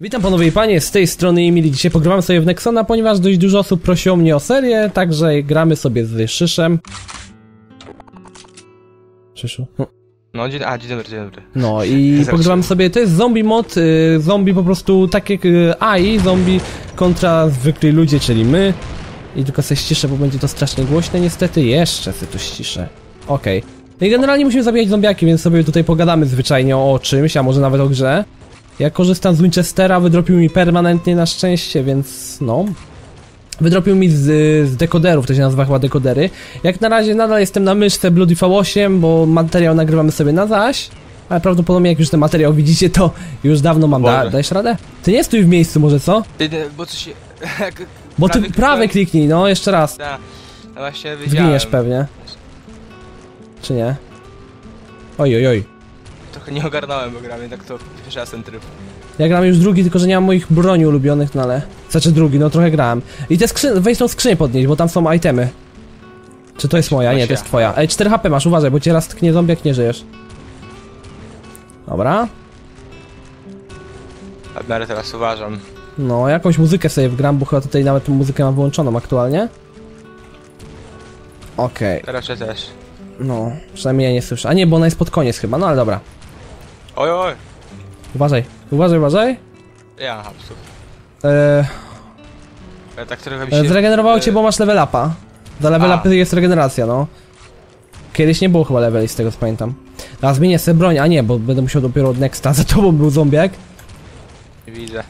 Witam panowie i panie, z tej strony Emily. Dzisiaj pogrywamy sobie w Nexona, ponieważ dość dużo osób prosiło mnie o serię, także gramy sobie z Szyszem. Szyszu? No. No, dzień, a, dzień dobry, dzień dobry. No i pogrywamy się- sobie, to jest zombie mod, y, zombie po prostu tak jak y, AI, zombie kontra zwykli ludzie, czyli my. I tylko se ściszę, bo będzie to strasznie głośne niestety, jeszcze se tu ściszę. Okej. No i generalnie musimy zabijać zombiaki, więc sobie tutaj pogadamy zwyczajnie o czymś, a może nawet o grze. Ja korzystam z Winchestera, wydropił mi permanentnie na szczęście, więc no. Wydropił mi z, z dekoderów, to się nazywa chyba dekodery. Jak na razie nadal jestem na myszce Bloody V8, bo materiał nagrywamy sobie na zaś. Ale prawdopodobnie jak już ten materiał widzicie, to już dawno mam. Da, dajesz radę? Ty nie stój w miejscu może, co? Ty, bo coś Bo ty prawy kliknij, no jeszcze raz. Da, no właśnie wiedziałem. Zginiesz pewnie. Czy nie? Oj, oj, oj. Trochę nie ogarnąłem, bo gramy tak to pierwszy raz ten tryb. Ja gram już drugi, tylko że nie mam moich broni ulubionych, no ale... Znaczy drugi, no trochę grałem. I te skrzyn... weź tą skrzynię podnieść, bo tam są itemy. Czy to jest moja? Nie, to jest twoja. Ej, 4 HP masz, uważaj, bo cię raz tknie zombie, jak nie żyjesz. Dobra. A w miarę teraz uważam. No, jakąś muzykę sobie wgram, bo chyba tutaj nawet tą muzykę mam wyłączoną aktualnie. Okej, Teraz ja też. No, przynajmniej ja nie słyszę. A nie, bo ona jest pod koniec chyba, no ale dobra. Oj, oj. Uważaj, uważaj, uważaj. Ja psów. Eee, Ale tak trochę mi E, się... Zregenerowało cię, bo masz level upa. Za level A. upy jest regeneracja, no. Kiedyś nie było chyba leveli, z tego co pamiętam. A zmienię sobie broń, a nie, bo będę musiał dopiero od Nexta, za tobą był zombiak. Nie widzę.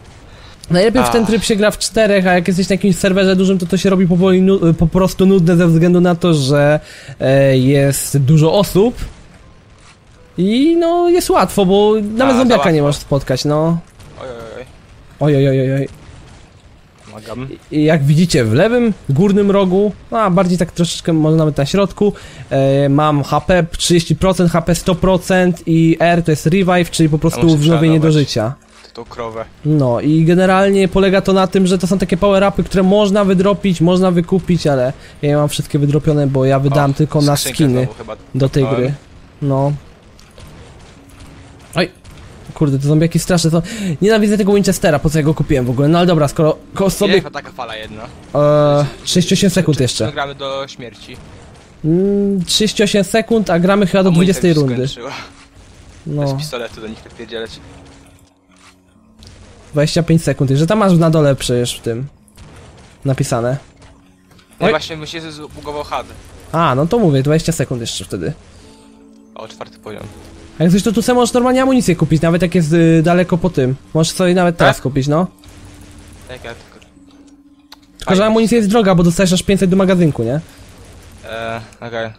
Najlepiej w ten tryb się gra w czterech, a jak jesteś na jakimś serwerze dużym, to to się robi powoli, po prostu nudne ze względu na to, że e, jest dużo osób. I no, jest łatwo, bo nawet zombiaka nie możesz spotkać, no. Oj, oj, oj. Oj. Pomagam. I jak widzicie w lewym górnym rogu, a bardziej tak troszeczkę może nawet na środku, e, mam HP 30%, HP 100% i R to jest revive, czyli po prostu wznowienie do życia. Tą krowę. No i generalnie polega to na tym, że to są takie power-upy, które można wydropić, można wykupić, ale ja je mam wszystkie wydropione, bo ja wydałem O, tylko na skiny do tej gry. No. Oj. Kurde, te zombiaki straszne są. Nienawidzę tego Winchestera, po co ja go kupiłem w ogóle. No ale dobra, skoro ko- sobie... Trwa taka fala jedna? E, 68 sekund Czy- jeszcze. czy gramy do śmierci. Mm, 38 sekund, a gramy chyba do Amunicja 20 już rundy. skończyła. No, pistoletu do nich tak pierdzieleć. 25 sekund, że tam masz na dole przecież w tym napisane. No Oj. właśnie mi się zbugował HUD. A, no to mówię, 20 sekund jeszcze wtedy. O, czwarty poziom. A jak coś to tu sobie możesz normalnie amunicję kupić, nawet jak jest y, daleko po tym. Możesz sobie nawet teraz Tak? kupić, no. Tak, ja tylko... Tylko, że amunicja jest droga, bo dostajesz aż 500 do magazynku, nie? Eee, okej.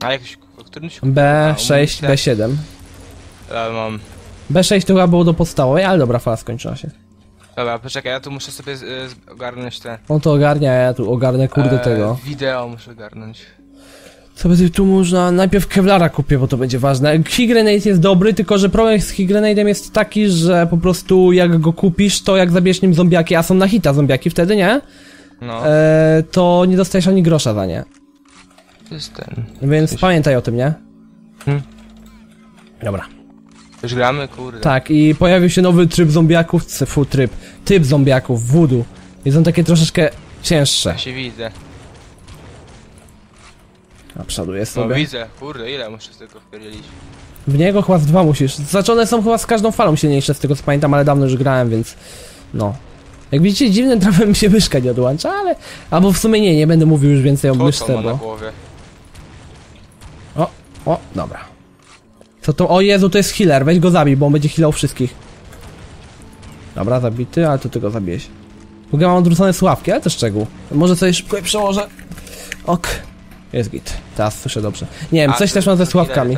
A jakiś... o którym się... B6, amunicję? B7. Ja mam... B6 to chyba było do podstawowej, ale dobra, fala skończyła się. Dobra, poczekaj, ja tu muszę sobie z, z, ogarnąć te... On to ogarnia, a ja tu ogarnę kurde e, tego. Wideo muszę ogarnąć. Co by tu można? Najpierw Kevlara kupię, bo to będzie ważne. Key Grenade jest dobry, tylko że problem z Key Grenade'em jest taki, że po prostu jak go kupisz, to jak zabierz nim zombiaki, a są na hita zombiaki wtedy, nie? No, E, to nie dostajesz ani grosza za nie. to jest ten... Więc Coś- pamiętaj o tym, nie? Hmm. Dobra. Już gramy? Kurde. Tak, i pojawił się nowy tryb zombiaków, fu, tryb, typ zombiaków, voodoo. I są takie troszeczkę cięższe. Ja się widzę. A przodu jest No sobie. widzę, kurde, ile muszę z tego wpierdzielić? W niego chyba z dwa musisz. Zaczone są chyba z każdą falą silniejsze, z tego co pamiętam, ale dawno już grałem, więc... No. Jak widzicie, dziwnym trafem mi się myszka nie odłącza, ale... Albo w sumie nie, nie będę mówił już więcej o to myszce, bo... głowie? O, o, dobra. Co to? O Jezu, to jest healer, weź go zabij, bo on będzie healał wszystkich. Dobra, zabity, ale to ty go zabiłeś. W ogóle mam odwrócone sławki, ale to szczegół. Może sobie szybko je przełożę. Ok. Jest git. Teraz słyszę dobrze. Nie wiem, A, coś też mam ze sławkami.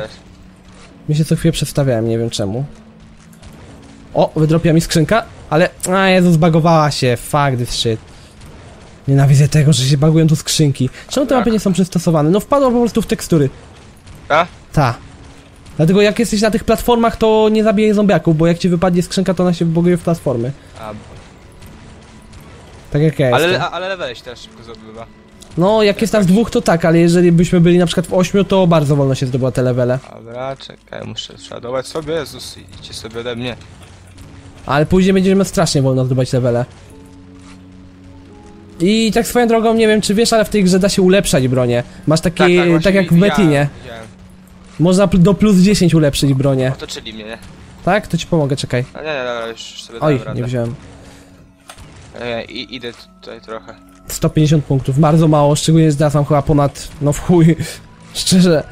Mi się co chwilę przedstawiałem, nie wiem czemu. O, wydropiła mi skrzynka, ale... A, Jezu, zbagowała się. Fuck this shit. Nienawidzę tego, że się bagują tu skrzynki. Czemu te Tak. mapy nie są przystosowane? No wpadła po prostu w tekstury. A? Ta. Dlatego jak jesteś na tych platformach, to nie zabijaj zombiaków, bo jak ci wypadnie skrzynka, to ona się wboguje w platformy. A, Tak jak ja ale, jestem. a, ale level się teraz szybko zdobywa. No, jak jest nas dwóch, to tak, ale jeżeli byśmy byli na przykład w ośmiu, to bardzo wolno się zdobyła te levele. Dobra, czekaj, muszę przeładować sobie, Jezus, idźcie sobie ode mnie. Ale później będziemy strasznie wolno zdobywać levele. I tak swoją drogą, nie wiem czy wiesz, ale w tej grze da się ulepszać bronię. Masz takie, tak, właśnie jak w widziałem, Metinie. widziałem. Można do plus 10 ulepszyć bronię. Otoczyli mnie, nie? Tak? To ci pomogę, czekaj. A nie, nie, dobra, już sobie Oj, dałem radę. nie wziąłem. E, i, idę tutaj trochę. 150 punktów, bardzo mało, szczególnie, że teraz mam chyba ponad, no w chuj, szczerze.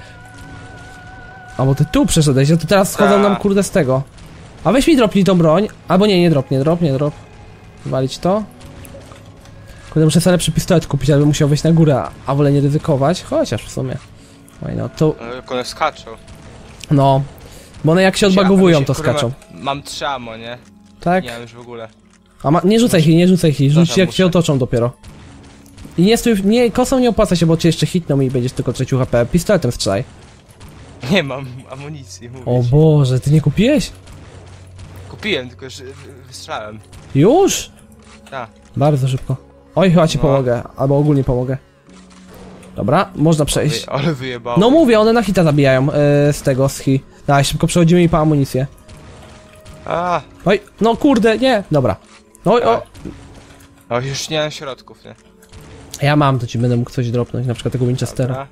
A bo ty tu przeszedłeś, a to teraz schodzą Tak. nam kurde z tego. A weź mi dropnij tą broń, albo nie, nie drop, nie drop, nie drop. Walić to. Kurde, muszę sobie lepszy pistolet kupić, ale bym musiał wejść na górę, a wolę nie ryzykować, chociaż w sumie. Oj no, to, No, jak one skaczą. no. Bo one jak się odbagowują, to Kurwa, skaczą. Mam trzy ammo, nie? Tak? Nie mam już w ogóle. A ma, nie rzucaj ich, nie rzucaj ich, rzuć jak się muszę. otoczą dopiero. I nie stój, nie, kosą nie opłaca się, bo cię jeszcze hitną i będziesz tylko trzeciu HP. Pistoletem strzelaj. Nie mam amunicji, mówię O ci. Boże, ty nie kupiłeś? Kupiłem, tylko że wy- wystrzelałem. Już? Tak. Bardzo szybko. Oj, chyba ci No. pomogę, albo ogólnie pomogę. Dobra, można przejść. Wy, ale wyjebało. No mówię, one na hita zabijają e, z tego, z hi. Daj, szybko przechodzimy i po amunicję. A, Oj, no kurde, nie, dobra. Oj, o, o, już nie mam środków, nie? ja mam, to ci będę mógł coś dropnąć, na przykład tego Winchestera. Dobra.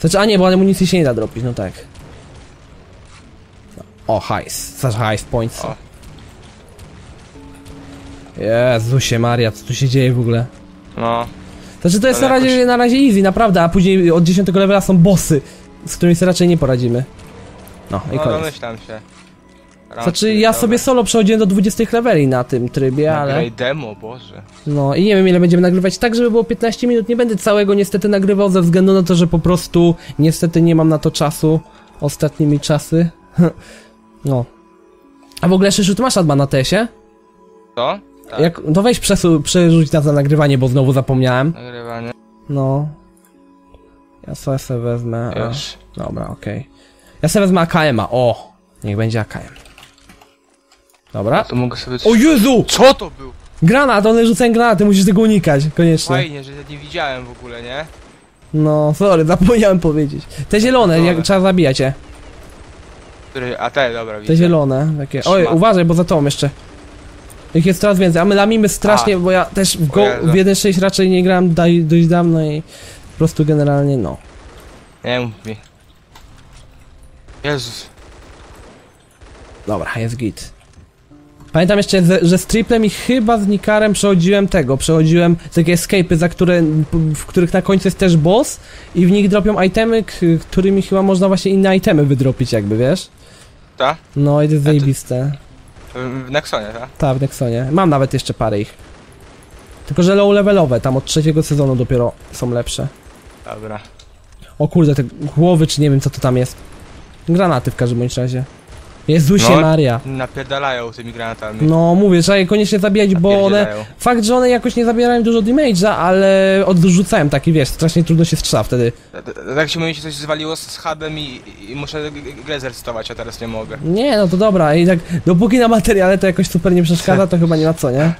Znaczy, a nie, bo amunicji się nie da dropić, no tak. O, hajs, za hajs points. O. Jezusie Maria, co tu się dzieje w ogóle? No, Znaczy to jest na razie, jakoś- na razie easy, naprawdę, a później od 10 levela są bossy, z którymi sobie raczej nie poradzimy. No i no koniec. domyślam się. Znaczy ja dobra. sobie solo przechodziłem do 20 leveli na tym trybie, ale... Nagraj demo, Boże. No i nie wiem ile będziemy nagrywać tak, żeby było 15 minut. Nie będę całego niestety nagrywał ze względu na to, że po prostu niestety nie mam na to czasu. Ostatnimi czasy. no. A w ogóle Szyszu, ty masz adma na TS-ie? Co? Tak. Jak, to weź przesu, przerzuć nas na nagrywanie, bo znowu zapomniałem. Nagrywanie. No. Ja sobie, sobie wezmę. A, Już. dobra, okej. Ja sobie wezmę AKM-a. O! Niech będzie AKM. Dobra. To mogę sobie... O Jezu! Co to był? Granat, one rzucają granaty, musisz tego unikać, koniecznie. Fajnie, że nie widziałem w ogóle, nie? No, sorry, zapomniałem powiedzieć. Te zielone, jak trzeba zabijać je. Który... A te, dobra, Te widzę. zielone, takie. Oj, uważaj, bo za tobą jeszcze. Ich jest coraz więcej, a my lamimy strasznie, A. bo ja też w, go, Jezu. w 1.6 raczej nie grałem daj, dość dawno i po prostu generalnie no. Nie mów mi. Jezus. Dobra, jest git. Pamiętam jeszcze, że- że z triplem i chyba z Nikarem przechodziłem tego, przechodziłem takie escape'y, za które, w których na końcu jest też boss i w nich dropią itemy, k- którymi chyba można właśnie inne itemy wydropić jakby, wiesz? Ta? No i to jest zajebiste. W Nexonie, tak? Tak, w Nexonie. Mam nawet jeszcze parę ich. Tylko, że low levelowe, tam od trzeciego sezonu dopiero są lepsze. Dobra. O kurde, te głowy, czy nie wiem co to tam jest. Granaty w każdym bądź razie. Jezusie No. Maria. Napierdalają tymi granatami. No mówię, trzeba je koniecznie zabijać, bo one... Fakt, że one jakoś nie zabierają dużo damage'a, ale odrzucają taki, wiesz, strasznie trudno się strzela wtedy. Tak- się mówi, się coś zwaliło z hubem i, i muszę grę zresetować, a teraz nie mogę. Nie, no to dobra, i tak dopóki na materiale to jakoś super nie przeszkadza, to chyba nie ma co, nie?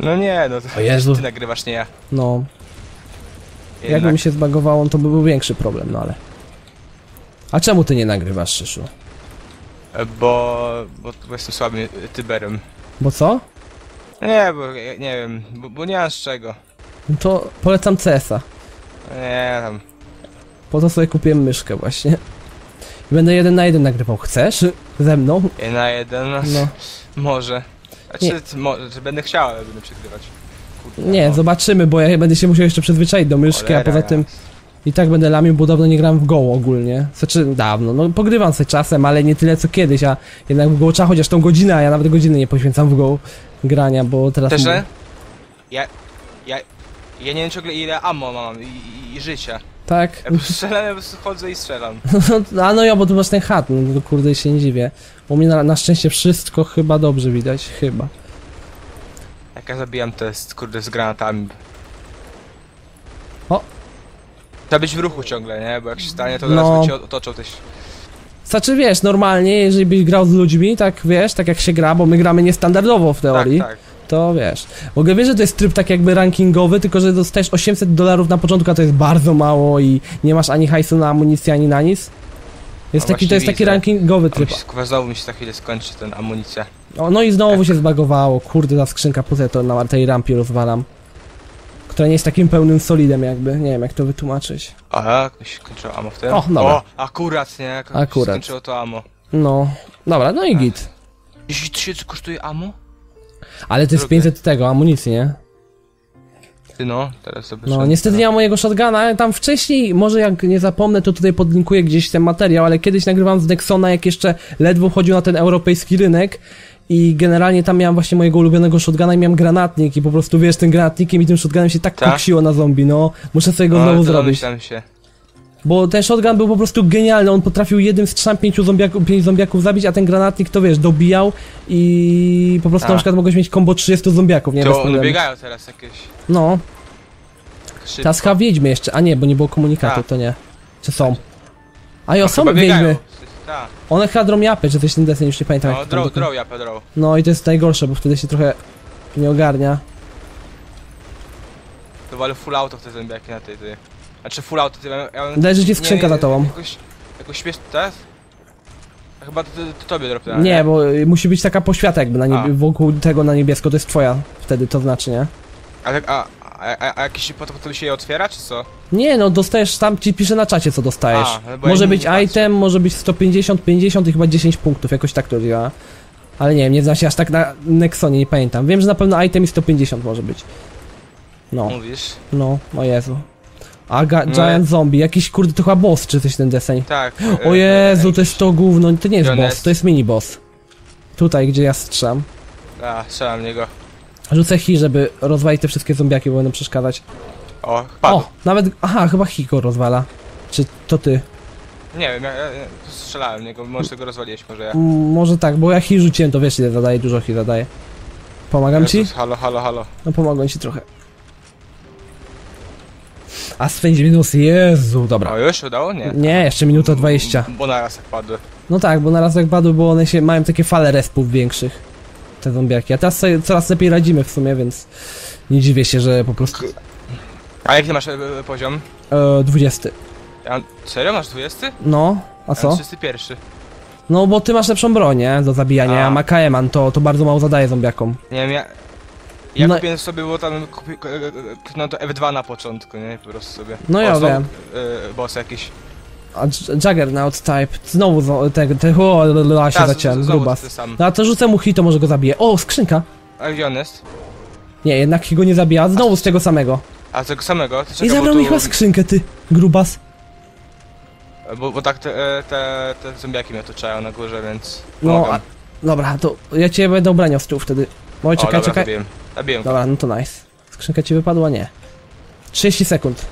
No nie, no to O Jezu. ty nagrywasz, nie ja. No, jakby Jednak. mi się zbagowało, to by był większy problem, no ale... A czemu ty nie nagrywasz, Szyszu? Bo, bo, bo jestem słabym tyberem. Bo co? Nie, bo nie wiem, bo, bo nie mam z czego. No to polecam CS-a. Nie, tam. Po to sobie kupiłem myszkę właśnie. I będę jeden na jeden nagrywał. Chcesz? Ze mną? jeden na jeden, No. może. A Nie. czy, czy, mo- czy będę chciał, ale będę przegrywać. Kurde, Nie, no. zobaczymy, bo ja będę się musiał jeszcze przyzwyczaić do myszki, a poza tym. I tak będę lamił, bo dawno nie grałem w Go ogólnie. Znaczy dawno, no pogrywam sobie czasem, ale nie tyle co kiedyś, a jednak w Go trzeba chociaż tą godzinę, a ja nawet godziny nie poświęcam w Go grania, bo teraz... Też, mówię-? Ja, ja, ja nie wiem ciągle ile ammo mam i, i, i życia. Tak? Ja strzelam, ja chodzę i strzelam. a no ja, bo tu masz ten chat, no to kurde się nie dziwię. U mnie na, na szczęście wszystko chyba dobrze widać, chyba. Jak ja zabijam test, kurde, z granatami. Trzeba być w ruchu ciągle, nie? Bo jak się stanie, to zaraz no. cię otoczą też. Znaczy wiesz, normalnie, jeżeli byś grał z ludźmi, tak wiesz, tak jak się gra, bo my gramy niestandardowo w teorii, Tak, tak. to wiesz. Ogóle wiesz, że to jest tryb tak jakby rankingowy, tylko że dostajesz 800 dolarów na początku, a to jest bardzo mało i nie masz ani hajsu na amunicję, ani na nic. Jest No taki, to jest taki widzę. rankingowy tryb. kurwa, znowu mi się za chwilę skończy ten amunicja. O, no i znowu się zbagowało, kurde, ta skrzynka po to na tej rampie rozwalam. Która nie jest takim pełnym solidem jakby, nie wiem jak to wytłumaczyć. A, jak się skończyło ammo w tym? O, dobra. O, akurat, nie? Jak się Akurat. skończyło to ammo. No, dobra, no i git. 10 tysięcy kosztuje ammo? Ale to jest Drugie. 500 tego, amunicji, nie? Ty no, teraz sobie No, niestety nie mam mojego shotguna, ale tam wcześniej, może jak nie zapomnę, to tutaj podlinkuję gdzieś ten materiał, ale kiedyś nagrywam z Nexona, jak jeszcze ledwo chodził na ten europejski rynek i generalnie tam miałem właśnie mojego ulubionego shotguna i miałem granatnik i po prostu, wiesz, tym granatnikiem i tym shotgunem się tak kuksiło na zombie, no. Muszę sobie go no, znowu zrobić. się. Bo ten shotgun był po prostu genialny, on potrafił jednym strzałem pięciu zombiaków, pięć zombiaków zabić, a ten granatnik to wiesz, dobijał i po prostu A. na przykład mogłeś mieć combo 30 zombiaków, nie? To one biegają teraz jakieś No, szybko. teraz chyba wiedźmy jeszcze, a nie, bo nie było komunikatu, Tak. to nie. Czy są? A jo, No, są wiedźmy. Tak. One chyba dromiapy, czy coś ten desen, już nie pamiętam No, jak to tam draw, dokładnie- draw, ja draw. No i to jest najgorsze, bo wtedy się trochę nie ogarnia. To ale full auto te zębiaki na tej, tej. Znaczy full auto, ty, ja, ci skrzynka za tobą. Jakoś, jakoś śmieszny teraz? A Chyba to, to, to tobie dropnąłem, Nie, bo y, musi być taka poświata jakby na A. niebie, wokół tego na niebiesko, to jest twoja wtedy, to znaczy, nie? A, a, a, a, a jakiś potem, się je otwiera, czy co? Nie, no dostajesz, tam ci pisze na czacie co dostajesz. A, no ja może nie- być patrzę. item, może być 150, 50 i chyba 10 punktów, jakoś tak to działa. Ale nie wiem, nie znam się aż tak na Nexonie, nie pamiętam. Wiem, że na pewno item i 150 może być. No, Mówisz? no, o Jezu. Aga, No. Giant Zombie, jakiś kurde to chyba boss czy coś ten deseń. Tak. O e, Jezu, e, to jest to gówno, to nie jest boss, to jest mini boss. Tutaj, gdzie ja strzam. A, strzelam niego. Rzucę hi, żeby rozwalić te wszystkie zombiaki, bo będą przeszkadzać. O, padł. O, nawet, aha, chyba hi go rozwala. Czy to ty? Nie wiem, ja, ja, ja strzelałem niego, może tego rozwaliłeś, może ja. M, może tak, bo ja hi rzuciłem, to wiesz ile zadaje, dużo hi zadaje. Pomagam ci? Jezus, Halo, halo, halo. No pomogłem ci trochę. A spędź minus, Jezu, dobra. O, już udało? Nie. Nie, jeszcze minuta 20. Bo naraz jak padły. No tak, bo naraz jak padły, bo one się mają takie fale respów większych. Te zombiaki. A teraz sobie coraz lepiej radzimy w sumie, więc nie dziwię się, że po prostu. A jaki masz e, e, poziom? E, 20. Ja, serio, masz 20? No, a Ja co? mam 31. No bo ty masz lepszą broń, nie? Do zabijania, A. a Makaeman to, to bardzo mało zadaje zombiakom. Nie wiem, ja... Ja No- kupiłem sobie, bo tam kupi, e, e, no to F2 na początku, nie? Po prostu sobie. No ja wiem. E, boss jakiś. Juggernaut type, znowu zo- te, te, o, się Ta, z- zaciąłem, znowu grubas. No a to rzucę mu hit, to może go zabije. O, skrzynka! A gdzie on jest? Nie, jednak go nie zabija, znowu z tego samego. A tego samego? To I czekaj, zabrał mi chyba skrzynkę, ty, grubas. Bo, bo tak te, e, te, te zombiaki mnie otaczają na górze, więc No, a, dobra, to ja cię będę obraniał z tyłu wtedy. Oj, o, czekaj, dobra, czekaj. Zabiłem, zabiłem. Dobra, no to nice. Skrzynka ci wypadła? Nie. 30 sekund.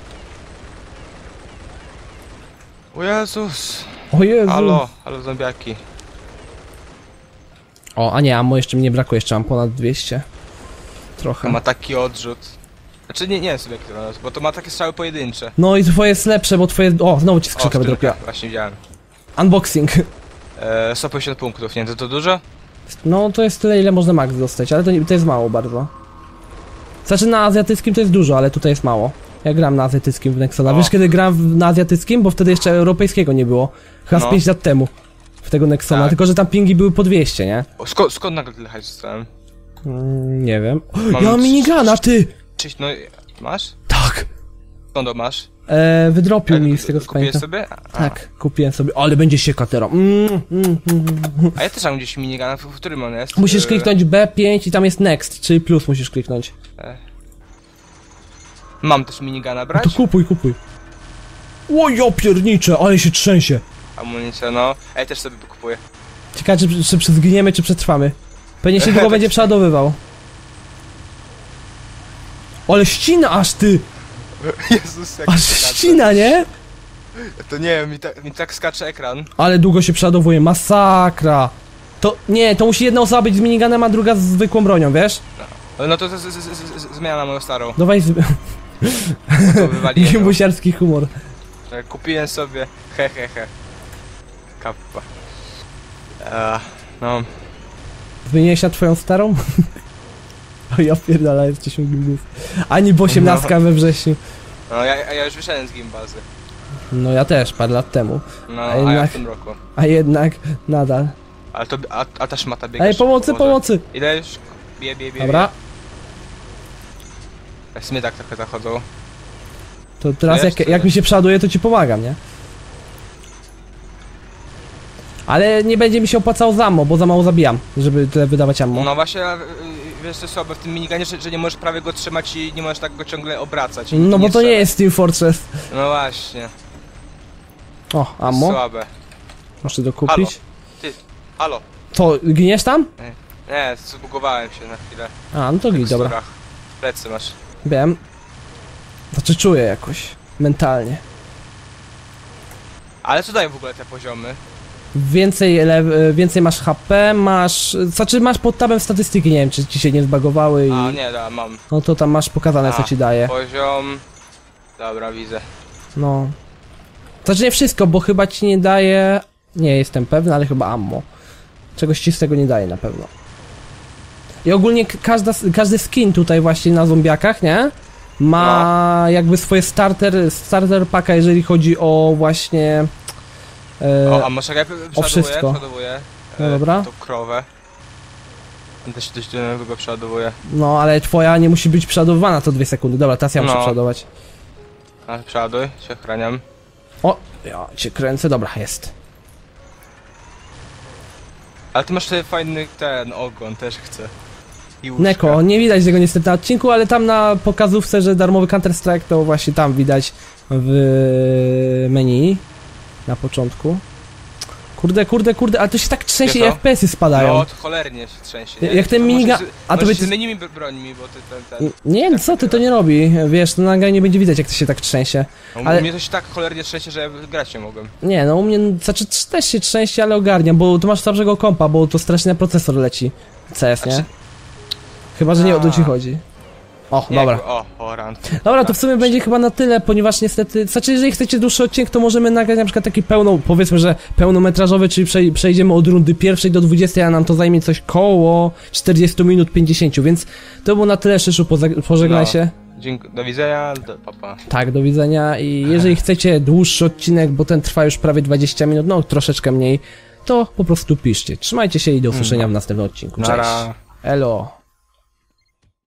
O Jezus! O Jezu. Halo, halo zombiaki. O, a nie, ammo jeszcze mi nie brakuje, jeszcze mam ponad 200. Trochę. Ma taki odrzut. Znaczy nie, nie wiem sobie jak to nazwać, bo to ma takie strzały pojedyncze. No i twoje jest lepsze, bo twoje... O, znowu ci skrzynka, wydropiła. Właśnie widziałem. Unboxing. E, 150 punktów, nie? To, to dużo? No, to jest tyle, ile można max dostać, ale to, nie, to jest mało bardzo. Znaczy na azjatyckim to jest dużo, ale tutaj jest mało. Ja gram na azjatyckim w Nexona. O. Wiesz kiedy gram na azjatyckim? Bo wtedy jeszcze europejskiego nie było. Chyba z No. 5 lat temu. W tego Nexona, Tak. tylko że tam pingi były po 200, nie? O, skąd, skąd nagle tyle hajsu dostałem? Mm, nie wiem. Mam ja mam trz- minigana, ty! Cześć, no masz? Tak! Skąd go masz? E, wydropił E, mi z tego co Kupiłeś pamiętam. sobie? A, Tak, kupiłem sobie. Ale będzie sieka teraz. Mm, mm, mm, mm. A ja też mam gdzieś minigana, w, w którym on jest? Musisz E, kliknąć B5 i tam jest next, czyli plus musisz kliknąć. Mam też minigana No brać? to kupuj, kupuj. O ja pierniczę, ale się trzęsie. Amunicję, no. A ja też sobie kupuję. Ciekawe, czy, czy, czy zginiemy, czy przetrwamy. Pewnie się długo będzie przeładowywał. Ale ścina aż ty! Jezus, jak Aż skacze. ścina, nie? To nie wiem, mi, tak mi tak skacze ekran. Ale długo się przeładowuje, masakra! To, nie, to musi jedna osoba być z miniganem, a druga z zwykłą bronią, wiesz? No to, to, z, z, z, z, zmiana na moją starą. Dawaj z... To wywaliłem. Gimbusiarski humor. że Kupiłem sobie, he he he. Kappa. Eee, no, Zmieniłeś na twoją starą? O ja pierdolę, jesteśmy gimbus. Ani bo 18 we wrześniu. No ja, ja już wyszedłem z gimbazy. No ja też, parę lat temu. No, A a, ja jednak- w tym roku. A jednak nadal. Ale to, a, a ta szmata biega Ej, pomocy, pomocy! Ile już? Bije, bije, bije. Dobra, bije. Sumie tak trochę zachodzą. to teraz jak, jak mi się przeładuje, to ci pomagam, nie? Ale nie będzie mi się opłacało za ammo, bo za mało zabijam, żeby tyle wydawać ammo. No właśnie, y, wiesz co słabe w tym miniganie, że, że nie możesz prawie go trzymać i nie możesz tak go ciągle obracać. No bo to nie jest Team Fortress. No właśnie, O, ammo. słabe. Muszę dokupić. Halo. To, giniesz tam? Nie, zbugowałem się na chwilę. A, no to git, dobra. Plecy masz. Wiem. Znaczy czuję jakoś. Mentalnie. Ale co dają w ogóle te poziomy? Więcej, le, więcej masz HP, masz... Znaczy masz pod tabem statystyki, nie wiem czy ci się nie zbagowały i... A nie, da, mam. No to tam masz pokazane co A. ci daje. Poziom... Dobra, widzę. No. Znaczy nie wszystko, bo chyba ci nie daje... Nie jestem pewny, ale chyba ammo. Czegoś ci z tego nie daje na pewno. I ogólnie każda, każdy skin tutaj właśnie na zombiakach, nie? Ma No. jakby swoje starter, starter packa, jeżeli chodzi o właśnie... E, O, a może jak przeładowuję, wszystko. przeładowuję No e, dobra. tą krowę. Też dość dynamicznie go przeładowuję. No, ale twoja nie musi być przeładowywana to dwie sekundy. Dobra, teraz ja muszę No. przeładować. A przeładuj, się ochraniam. O, ja cię kręcę, dobra, jest. Ale ty masz tutaj fajny ten ogon, też chcę. I łóżka. Neko, nie widać tego niestety na odcinku, ale tam na pokazówce, że darmowy Counter-Strike to właśnie tam widać w menu na początku. Kurde, kurde, kurde, ale to się tak trzęsie i Wiesz co? FPS-y spadają. No, to cholernie się trzęsie. nie? Jak ten To z- a to może będzie- się zmienimy bro- brońmi, bo ty ten, ten... Nie, no co ty, to nie robi. Wiesz, to na nagraniu nie będzie widać, jak to się tak trzęsie. No, ale- U mnie to się tak cholernie trzęsie, że ja grać nie mogłem. Nie, no u mnie, znaczy też się trzęsie, ale ogarnia, bo tu masz słabszego kompa, bo to strasznie na procesor leci. CS, nie? Znaczy- Chyba, że nie o to ci chodzi. O, Nie, dobra. O, o, ran. Dobra, to w sumie będzie chyba na tyle, ponieważ niestety, znaczy jeżeli chcecie dłuższy odcinek, to możemy nagrać na przykład taki pełną, powiedzmy, że pełnometrażowy, czyli przej- przejdziemy od rundy pierwszej do 20, a nam to zajmie coś koło 40 minut 50, więc to było na tyle, Szyszu, pożegnaj No. się. Dziękuję, do widzenia, do papa. Tak, do widzenia i jeżeli chcecie dłuższy odcinek, bo ten trwa już prawie 20 minut, no troszeczkę mniej, to po prostu piszcie. Trzymajcie się i do usłyszenia w następnym odcinku. Cześć. Nara. Elo.